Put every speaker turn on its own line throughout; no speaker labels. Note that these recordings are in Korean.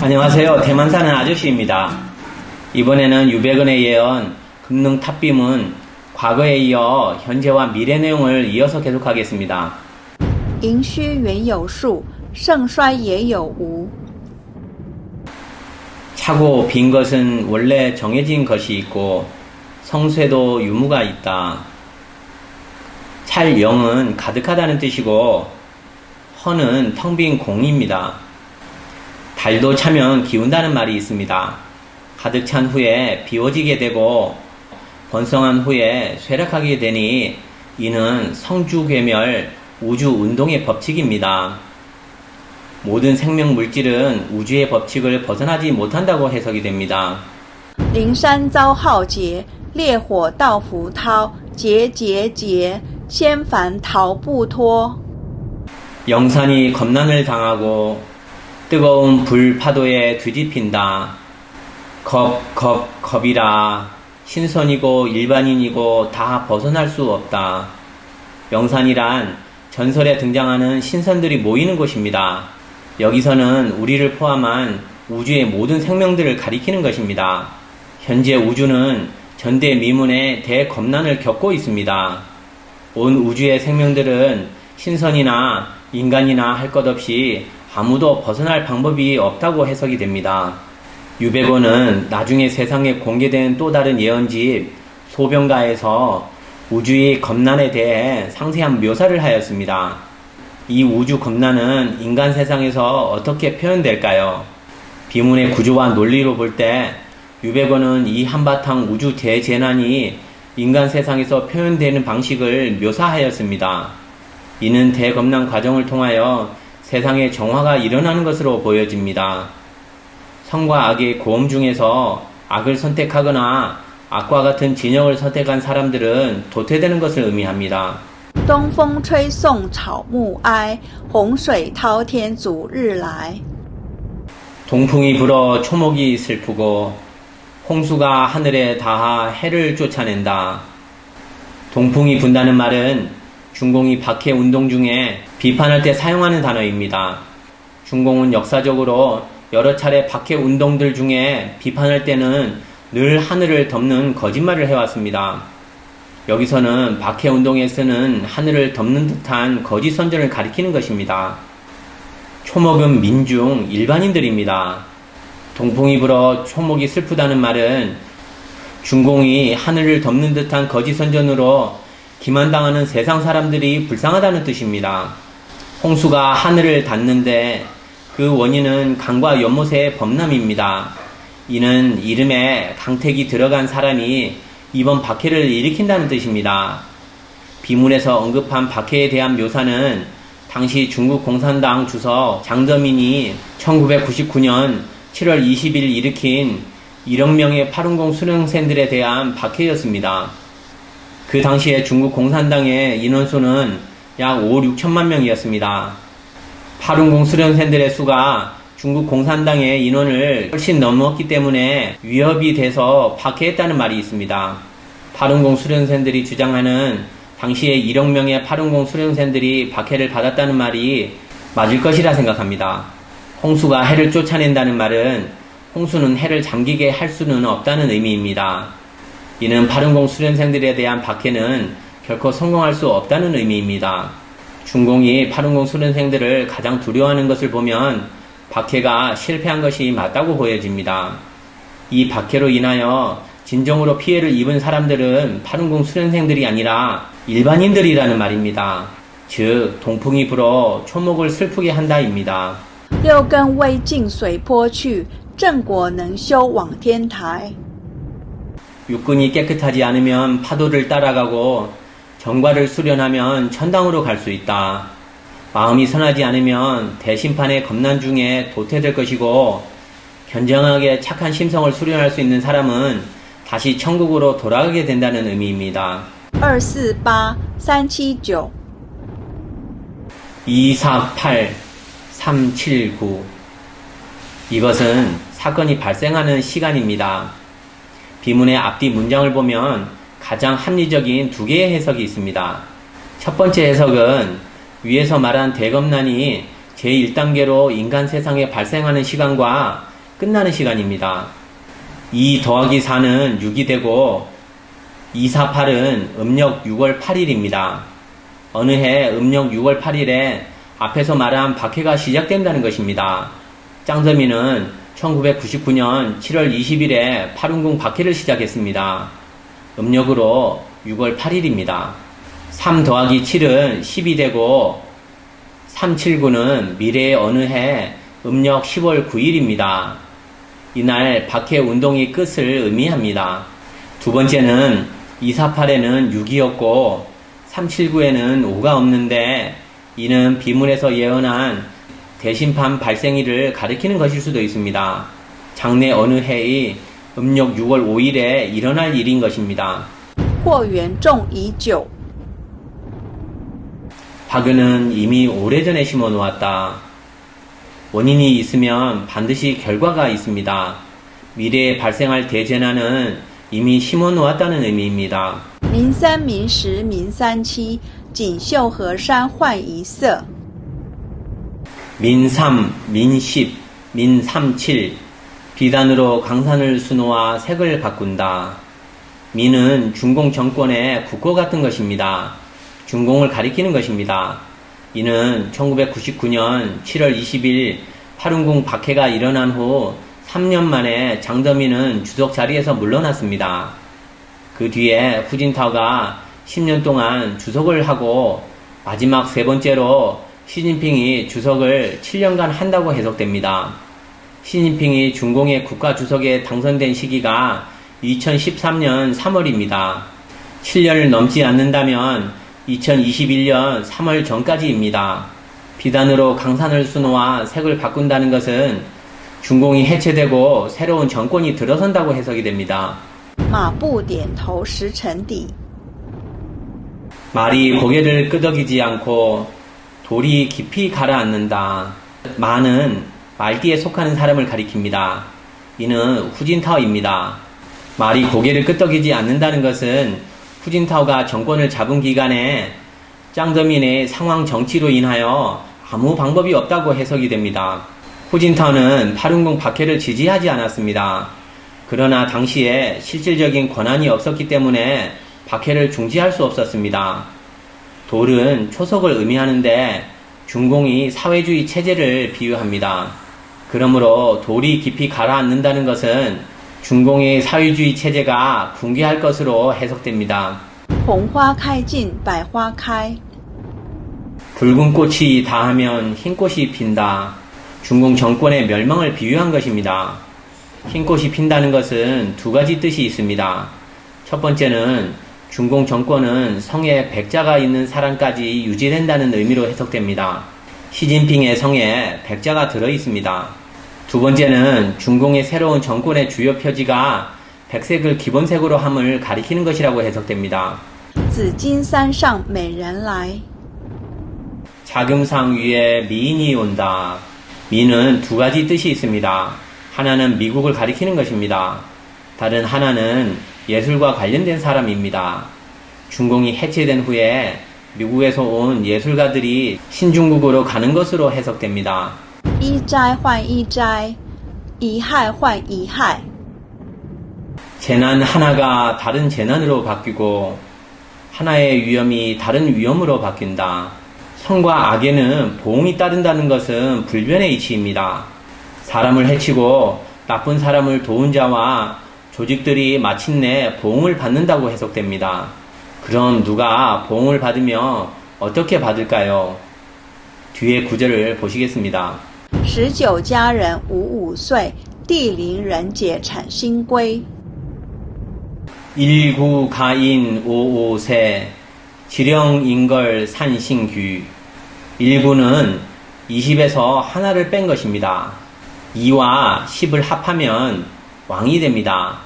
안녕하세요. 대만 사는 아저씨입니다. 이번에는 유백은의 예언 금능 탑빔은 과거에 이어 현재와 미래 내용을 이어서 계속하겠습니다.
盈虚原有数，盛衰也有无。
차고 빈 것은 원래 정해진 것이 있고 성쇠도 유무가 있다. 찰 영은 가득하다는 뜻이고 허는 텅 빈 공입니다. 달도 차면 기운다는 말이 있습니다. 가득 찬 후에 비워지게 되고 번성한 후에 쇠락하게 되니 이는 성주괴멸 우주 운동의 법칙입니다. 모든 생명 물질은 우주의 법칙을 벗어나지 못한다고 해석이 됩니다.
灵山遭浩劫，烈火道浮涛，节节节，仙凡逃不脱。
영산이 겁난을 당하고 뜨거운 불 파도에 뒤집힌다. 겁, 겁, 겁이라. 신선이고 일반인이고 다 벗어날 수 없다. 영산이란 전설에 등장하는 신선들이 모이는 곳입니다. 여기서는 우리를 포함한 우주의 모든 생명들을 가리키는 것입니다. 현재 우주는 전대미문의 대겁난을 겪고 있습니다. 온 우주의 생명들은 신선이나 인간이나 할 것 없이 아무도 벗어날 방법이 없다고 해석이 됩니다. 유백원은 나중에 세상에 공개된 또 다른 예언집 소병가에서 우주의 겁난에 대해 상세한 묘사를 하였습니다. 이 우주 겁난은 인간 세상에서 어떻게 표현될까요? 비문의 구조와 논리로 볼 때 유백원은 이 한바탕 우주 대재난이 인간 세상에서 표현되는 방식을 묘사하였습니다. 이는 대검난 과정을 통하여 세상에 정화가 일어나는 것으로 보여집니다. 성과 악의 고음 중에서 악을 선택하거나 악과 같은 진영을 선택한 사람들은 도태되는 것을 의미합니다.
东风吹送草木哀，洪水滔天阻日来。
동풍이 불어 초목이 슬프고 홍수가 하늘에 닿아 해를 쫓아낸다. 동풍이 분다는 말은 중공이 박해 운동 중에 비판할 때 사용하는 단어입니다. 중공은 역사적으로 여러 차례 박해 운동들 중에 비판할 때는 늘 하늘을 덮는 거짓말을 해왔습니다. 여기서는 박해 운동에 쓰는 하늘을 덮는 듯한 거짓 선전을 가리키는 것입니다. 초목은 민중, 일반인들입니다. 동풍이 불어 초목이 슬프다는 말은 중공이 하늘을 덮는 듯한 거짓 선전으로 기만당하는 세상 사람들이 불쌍하다는 뜻입니다. 홍수가 하늘을 닿는데 그 원인은 강과 연못의 범람입니다. 이는 이름에 강택이 들어간 사람이 이번 박해를 일으킨다는 뜻입니다. 비문에서 언급한 박해에 대한 묘사는 당시 중국 공산당 주석 장더민이 1999년 7월 20일 일으킨 1억 명의 파룬공 수령생들에 대한 박해였습니다. 그 당시에 중국 공산당의 인원수는 약 5, 6천만 명이었습니다. 파룬공 수련생들의 수가 중국 공산당의 인원을 훨씬 넘었기 때문에 위협이 돼서 박해했다는 말이 있습니다. 파룬공 수련생들이 주장하는 당시에 1억 명의 파룬공 수련생들이 박해를 받았다는 말이 맞을 것이라 생각합니다. 홍수가 해를 쫓아낸다는 말은 홍수는 해를 잠기게 할 수는 없다는 의미입니다. 이는 파룬공 수련생들에 대한 박해는 결코 성공할 수 없다는 의미입니다. 중공이 파룬공 수련생들을 가장 두려워하는 것을 보면 박해가 실패한 것이 맞다고 보여집니다. 이 박해로 인하여 진정으로 피해를 입은 사람들은 파룬공 수련생들이 아니라 일반인들이라는 말입니다. 즉, 동풍이 불어 초목을 슬프게 한다입니다.
六根未尽随波去，正果能修往天台。
육군이 깨끗하지 않으면 파도를 따라가고 경과를 수련하면 천당으로 갈 수 있다. 마음이 선하지 않으면 대심판의 겁난 중에 도태될 것이고 견정하게 착한 심성을 수련할 수 있는 사람은 다시 천국으로 돌아가게 된다는 의미입니다.
248379
248 379 이것은 사건이 발생하는 시간입니다. 비문의 앞뒤 문장을 보면 가장 합리적인 두 개의 해석이 있습니다. 첫 번째 해석은 위에서 말한 대검난이 제1단계로 인간 세상에 발생하는 시간과 끝나는 시간입니다. 2 더하기 4는 6이 되고 2, 4, 8은 음력 6월 8일입니다. 어느 해 음력 6월 8일에 앞에서 말한 박해가 시작된다는 것입니다. 짱점이는 1999년 7월 20일에 파룬궁 박해를 시작했습니다. 음력으로 6월 8일입니다. 3 더하기 7은 10이 되고 379는 미래의 어느 해 음력 10월 9일입니다. 이날 박해 운동의 끝을 의미합니다. 두 번째는 248에는 6이었고 379에는 5가 없는데 이는 비문에서 예언한 대심판 발생일을 가리키는 것일 수도 있습니다. 장래 어느 해의 음력 6월 5일에 일어날 일인 것입니다.
或缘种已久，
박유는 이미 오래전에 심어 놓았다. 원인이 있으면 반드시 결과가 있습니다. 미래에 발생할 대재난은 이미 심어 놓았다는 의미입니다.
明三明十明三七，锦绣河山换一色。
민3, 민10, 민37 비단으로 강산을 수놓아 색을 바꾼다. 민은 중공 정권의 국고 같은 것입니다. 중공을 가리키는 것입니다. 이는 1999년 7월 20일 파룬궁 박해가 일어난 후 3년 만에 장더민은 주석 자리에서 물러났습니다. 그 뒤에 후진타오가 10년 동안 주석을 하고 마지막 세 번째로 시진핑이 주석을 7년간 한다고 해석됩니다. 시진핑이 중공의 국가주석에 당선된 시기가 2013년 3월입니다. 7년을 넘지 않는다면 2021년 3월 전까지입니다. 비단으로 강산을 수놓아 색을 바꾼다는 것은 중공이 해체되고 새로운 정권이 들어선다고 해석이 됩니다. 말이 고개를 끄덕이지 않고 돌이 깊이 가라앉는다. 마는 말띠에 속하는 사람을 가리킵니다. 이는 후진타오입니다. 말이 고개를 끄덕이지 않는다는 것은 후진타오가 정권을 잡은 기간에 짱더민의 상황 정치로 인하여 아무 방법이 없다고 해석이 됩니다. 후진타오는 파룬궁 박해를 지지하지 않았습니다. 그러나 당시에 실질적인 권한이 없었기 때문에 박해를 중지할 수 없었습니다. 돌은 초석을 의미하는데 중공이 사회주의 체제를 비유합니다. 그러므로 돌이 깊이 가라앉는다는 것은 중공의 사회주의 체제가 붕괴할 것으로 해석됩니다.
红花开尽，百花开。
붉은 꽃이 다하면 흰 꽃이 핀다. 중공 정권의 멸망을 비유한 것입니다. 흰 꽃이 핀다는 것은 두 가지 뜻이 있습니다. 첫 번째는 중공 정권은 성에 백자가 있는 사람까지 유지된다는 의미로 해석됩니다. 시진핑의 성에 백자가 들어 있습니다. 두 번째는 중공의 새로운 정권의 주요 표지가 백색을 기본색으로 함을 가리키는 것이라고 해석됩니다.
紫金山上美人来，
자금상 위에 미인이 온다. 미는 두 가지 뜻이 있습니다. 하나는 미국을 가리키는 것입니다. 다른 하나는 예술과 관련된 사람입니다. 중공이 해체된 후에 미국에서 온 예술가들이 신중국으로 가는 것으로 해석됩니다.
一斋换一斋，一害换一害。
재난 하나가 다른 재난으로 바뀌고 하나의 위험이 다른 위험으로 바뀐다. 선과 악에는 보응이 따른다는 것은 불변의 이치입니다. 사람을 해치고 나쁜 사람을 도운 자와 조직들이 마침내 보응을 받는다고 해석됩니다. 그럼 누가 보응을 받으며 어떻게 받을까요? 뒤에 구절을 보시겠습니다.
十九家人五五岁，地灵人解产新规。
일구 가인 오오세 지령인걸 산신규 일구는 20에서 하나를 뺀 것입니다. 2와 10을 합하면 왕이 됩니다.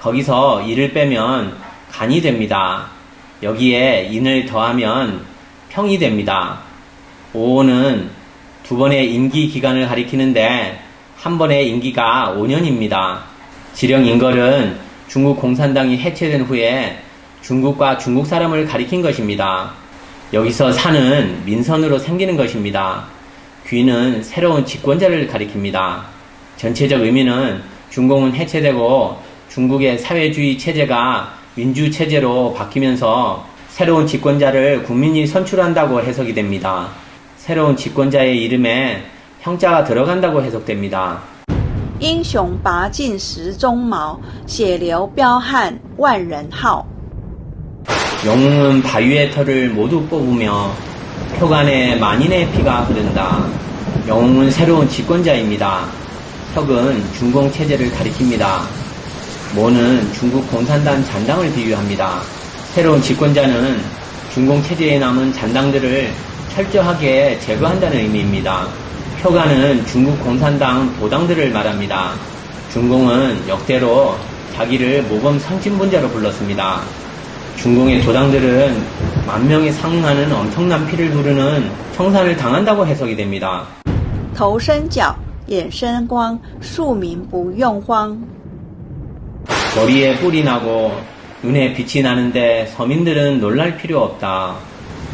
거기서 1을 빼면 간이 됩니다. 여기에 인을 더하면 평이 됩니다. 5는 두 번의 임기 기간을 가리키는데 한 번의 임기가 5년입니다. 지령 인걸은 중국 공산당이 해체된 후에 중국과 중국 사람을 가리킨 것입니다. 여기서 산은 민선으로 생기는 것입니다. 귀는 새로운 집권자를 가리킵니다. 전체적 의미는 중공은 해체되고 중국의 사회주의 체제가 민주 체제로 바뀌면서 새로운 집권자를 국민이 선출한다고 해석이 됩니다. 새로운 집권자의 이름에 형자가 들어간다고 해석됩니다.
英雄拔尽石中毛，血流彪悍万人号。
영웅은 바위의 털을 모두 뽑으며 표간에 만인의 피가 흐른다. 영웅은 새로운 집권자입니다. 혁은 중공 체제를 가리킵니다. 모는 중국 공산당 잔당을 비유합니다. 새로운 집권자는 중공 체제에 남은 잔당들을 철저하게 제거한다는 의미입니다. 표간은 중국 공산당 도당들을 말합니다. 중공은 역대로 자기를 모범 선진분자로 불렀습니다. 중공의 도당들은 만 명에 상응하는 엄청난 피를 부르는 청산을 당한다고 해석이 됩니다.
头生角，眼生光，庶民不用慌。
머리에 뿔이 나고 눈에 빛이 나는데 서민들은 놀랄 필요 없다.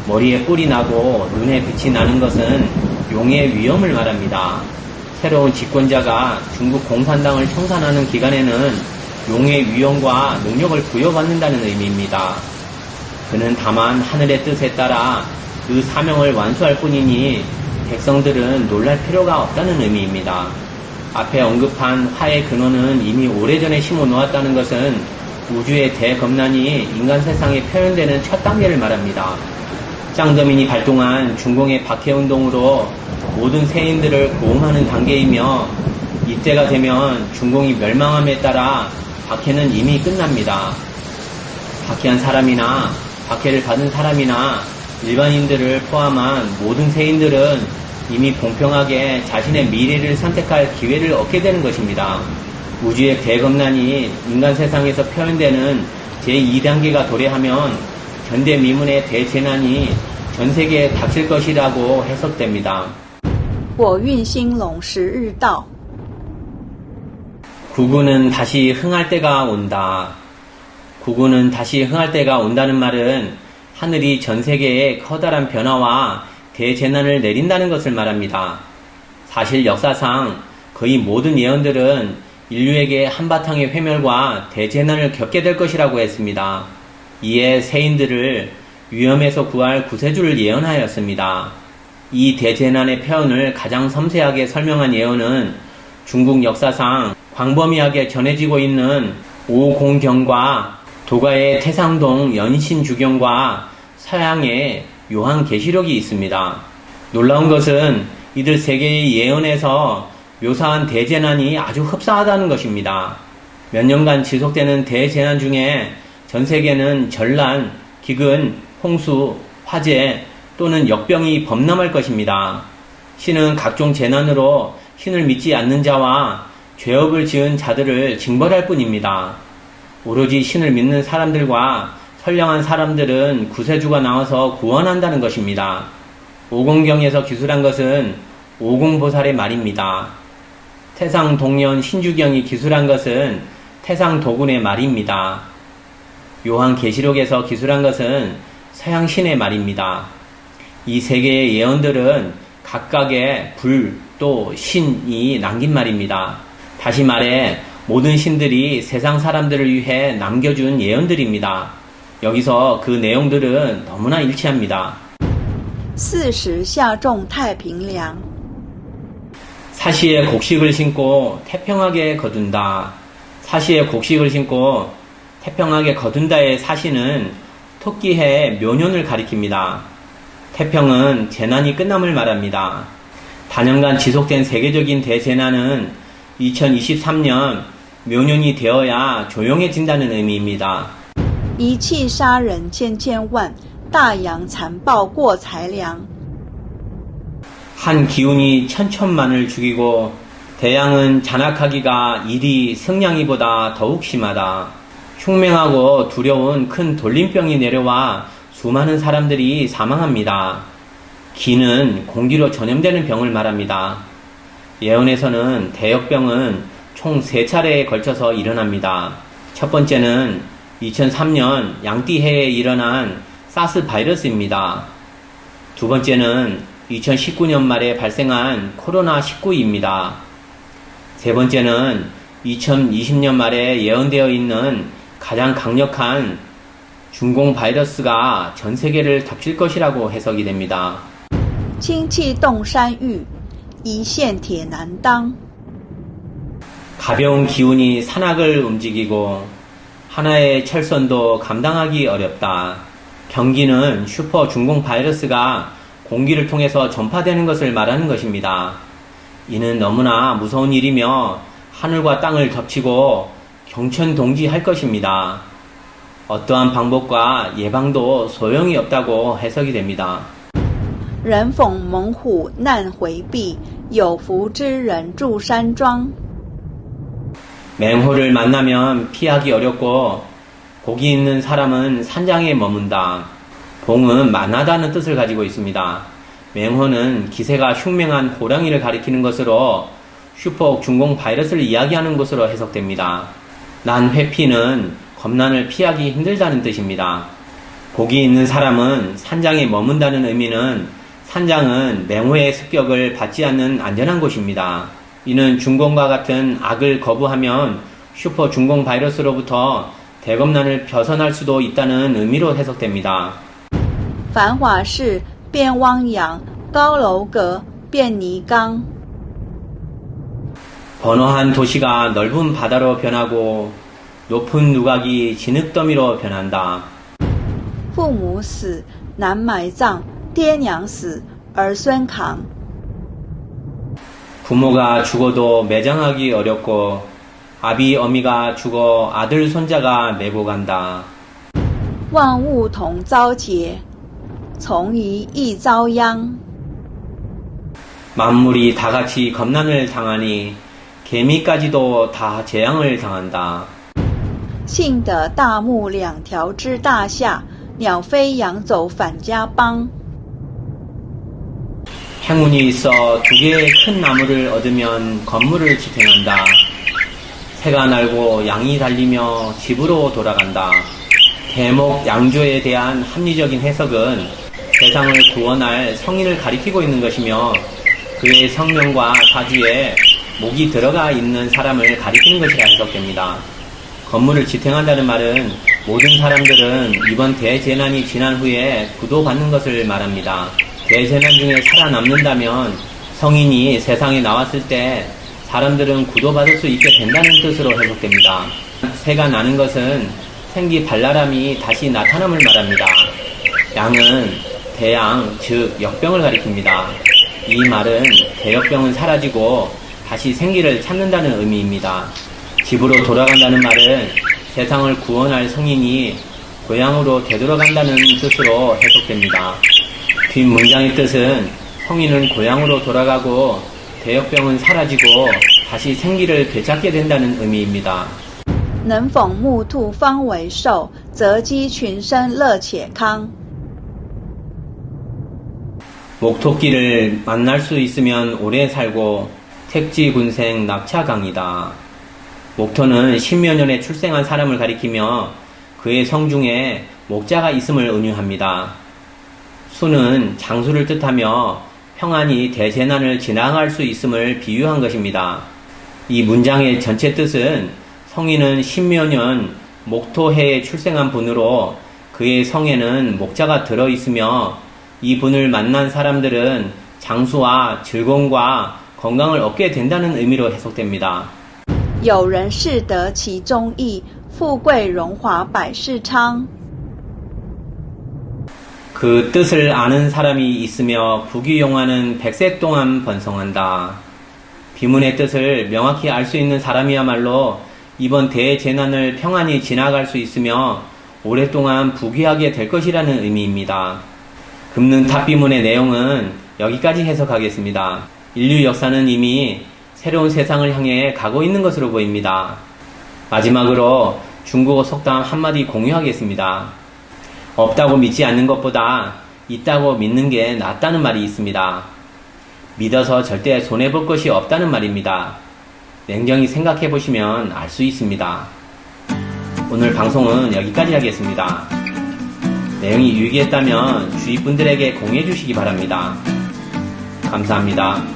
머리에 뿔이 나고 눈에 빛이 나는 것은 용의 위험을 말합니다. 새로운 집권자가 중국 공산당을 청산하는 기간에는 용의 위험과 능력을 부여받는다는 의미입니다. 그는 다만 하늘의 뜻에 따라 그 사명을 완수할 뿐이니 백성들은 놀랄 필요가 없다는 의미입니다. 앞에 언급한 화의 근원은 이미 오래전에 심어 놓았다는 것은 우주의 대검난이 인간 세상에 표현되는 첫 단계를 말합니다. 짱더민이 발동한 중공의 박해운동으로 모든 세인들을 고음하는 단계이며 이때가 되면 중공이 멸망함에 따라 박해는 이미 끝납니다. 박해한 사람이나 박해를 받은 사람이나 일반인들을 포함한 모든 세인들은 이미 공평하게 자신의 미래를 선택할 기회를 얻게 되는 것입니다. 우주의 대검난이 인간 세상에서 표현되는 제2단계가 도래하면 전대미문의 대재난이 전 세계에 닥칠 것이라고 해석됩니다.
我运兴隆十日到，
구구는 다시 흥할 때가 온다. 구구는 다시 흥할 때가 온다는 말은 하늘이 전 세계에 커다란 변화와 대재난을 내린다는 것을 말합니다. 사실 역사상 거의 모든 예언들은 인류에게 한바탕의 회멸과 대재난을 겪게 될 것이라고 했습니다. 이에 세인들을 위험에서 구할 구세주를 예언하였습니다. 이 대재난의 표현을 가장 섬세하게 설명한 예언은 중국 역사상 광범위하게 전해지고 있는 오공경과 도가의 태상동 연신주경과 서양의 요한계시록이 있습니다. 놀라운 것은 이들 세 개의 예언에서 묘사한 대재난이 아주 흡사하다는 것입니다. 몇 년간 지속되는 대재난 중에 전 세계는 전란, 기근, 홍수, 화재 또는 역병이 범람할 것입니다. 신은 각종 재난으로 신을 믿지 않는 자와 죄업을 지은 자들을 징벌할 뿐입니다. 오로지 신을 믿는 사람들과 선량한 사람들은 구세주가 나와서 구원한다는 것입니다. 오공경에서 기술한 것은 오공보살의 말입니다. 태상 동년 신주경이 기술한 것은 태상 도군의 말입니다. 요한계시록에서 기술한 것은 서양신의 말입니다. 이 세 개의 예언들은 각각의 불, 또 신이 남긴 말입니다. 다시 말해 모든 신들이 세상 사람들을 위해 남겨준 예언들입니다. 여기서 그 내용들은 너무나 일치합니다.
四时下种太平凉。
사시에 곡식을 신고 태평하게 거둔다. 사시에 곡식을 신고 태평하게 거둔다의 사시는 토끼해 묘년을 가리킵니다. 태평은 재난이 끝남을 말합니다. 단연간 지속된 세계적인 대재난은 2023년 묘년이 되어야 조용해진다는 의미입니다.
一气杀人千千万，大洋残暴过才良。
한 기운이 천천만을 죽이고 대양은 잔악하기가 일이 승량이보다 더욱 심하다. 흉맹하고 두려운 큰 돌림병이 내려와 수많은 사람들이 사망합니다. 기는 공기로 전염되는 병을 말합니다. 예언에서는 대역병은 총 세 차례에 걸쳐서 일어납니다. 첫 번째는 2003년 양띠해에 일어난 사스 바이러스입니다. 두 번째는 2019년 말에 발생한 코로나19입니다. 세 번째는 2020년 말에 예언되어 있는 가장 강력한 중공 바이러스가 전 세계를 덮칠 것이라고 해석이 됩니다.
氢气动山芋，一线铁难当。
가벼운 기운이 산악을 움직이고 하나의 철선도 감당하기 어렵다. 경기는 슈퍼 중공 바이러스가 공기를 통해서 전파되는 것을 말하는 것입니다. 이는 너무나 무서운 일이며 하늘과 땅을 덮치고 경천동지할 것입니다. 어떠한 방법과 예방도 소용이 없다고 해석이 됩니다.
人逢猛虎难回避，有福之人住山庄。
맹호를 만나면 피하기 어렵고 복이 있는 사람은 산장에 머문다. 봉은 만하다는 뜻을 가지고 있습니다. 맹호는 기세가 흉맹한 호랑이를 가리키는 것으로 슈퍼 중공 바이러스를 이야기하는 것으로 해석됩니다. 난 회피는 겁난을 피하기 힘들다는 뜻입니다. 복이 있는 사람은 산장에 머문다는 의미는 산장은 맹호의 습격을 받지 않는 안전한 곳입니다. 이는 중공과 같은 악을 거부하면 슈퍼 중공 바이러스로부터 대검난을 벗어날 수도 있다는 의미로 해석됩니다.
繁华市变汪洋，高楼阁变泥缸。
번화한 도시가 넓은 바다로 변하고 높은 누각이 진흙더미로 변한다.
父母死，难埋葬；爹娘死，儿孙扛。
부모가 죽어도 매장하기 어렵고 아비 어미가 죽어 아들 손자가 메고 간다.
万物同遭劫，从夷亦遭殃。
만물이 다 같이 겁난을 당하니 개미까지도 다 재앙을 당한다.
幸得大木两条之大下，鸟飞扬走返家邦。
행운이 있어 두 개의 큰 나무를 얻으면 건물을 지탱한다. 새가 날고 양이 달리며 집으로 돌아간다. 대목 양조에 대한 합리적인 해석은 세상을 구원할 성인을 가리키고 있는 것이며 그의 성명과 사주에 목이 들어가 있는 사람을 가리키는 것이라 해석됩니다. 건물을 지탱한다는 말은 모든 사람들은 이번 대재난이 지난 후에 구도받는 것을 말합니다. 대재난 중에 살아남는다면 성인이 세상에 나왔을 때 사람들은 구도받을 수 있게 된다는 뜻으로 해석됩니다. 새가 나는 것은 생기 발랄함이 다시 나타남을 말합니다. 양은 대양, 즉 역병을 가리킵니다. 이 말은 대역병은 사라지고 다시 생기를 찾는다는 의미입니다. 집으로 돌아간다는 말은 세상을 구원할 성인이 고향으로 되돌아간다는 뜻으로 해석됩니다. 뒷 문장의 뜻은 성인은 고향으로 돌아가고 대역병은 사라지고 다시 생기를 되찾게 된다는 의미입니다.
能逢木兔方为寿，则鸡群生乐且康。
목토끼를 만날 수 있으면 오래 살고 택지 군생 낙차강이다. 목토는 십여 년에 출생한 사람을 가리키며 그의 성 중에 목자가 있음을 은유합니다. 수는 장수를 뜻하며 평안히 대재난을 지나갈 수 있음을 비유한 것입니다. 이 문장의 전체 뜻은 성인은 십여 년 목토해에 출생한 분으로 그의 성에는 목자가 들어 있으며 이 분을 만난 사람들은 장수와 즐거움과 건강을 얻게 된다는 의미로 해석됩니다.
有人适得其中意，富贵荣华百事昌。
그 뜻을 아는 사람이 있으며 부귀용화는 백세 동안 번성한다. 비문의 뜻을 명확히 알 수 있는 사람이야말로 이번 대재난을 평안히 지나갈 수 있으며 오랫동안 부귀하게 될 것이라는 의미입니다. 금능 탑비문의 내용은 여기까지 해석하겠습니다. 인류 역사는 이미 새로운 세상을 향해 가고 있는 것으로 보입니다. 마지막으로 중국어 속담 한마디 공유하겠습니다. 없다고 믿지 않는 것보다 있다고 믿는 게 낫다는 말이 있습니다. 믿어서 절대 손해볼 것이 없다는 말입니다. 냉정히 생각해 보시면 알 수 있습니다. 오늘 방송은 여기까지 하겠습니다. 내용이 유익했다면 주위 분들에게 공유해 주시기 바랍니다. 감사합니다.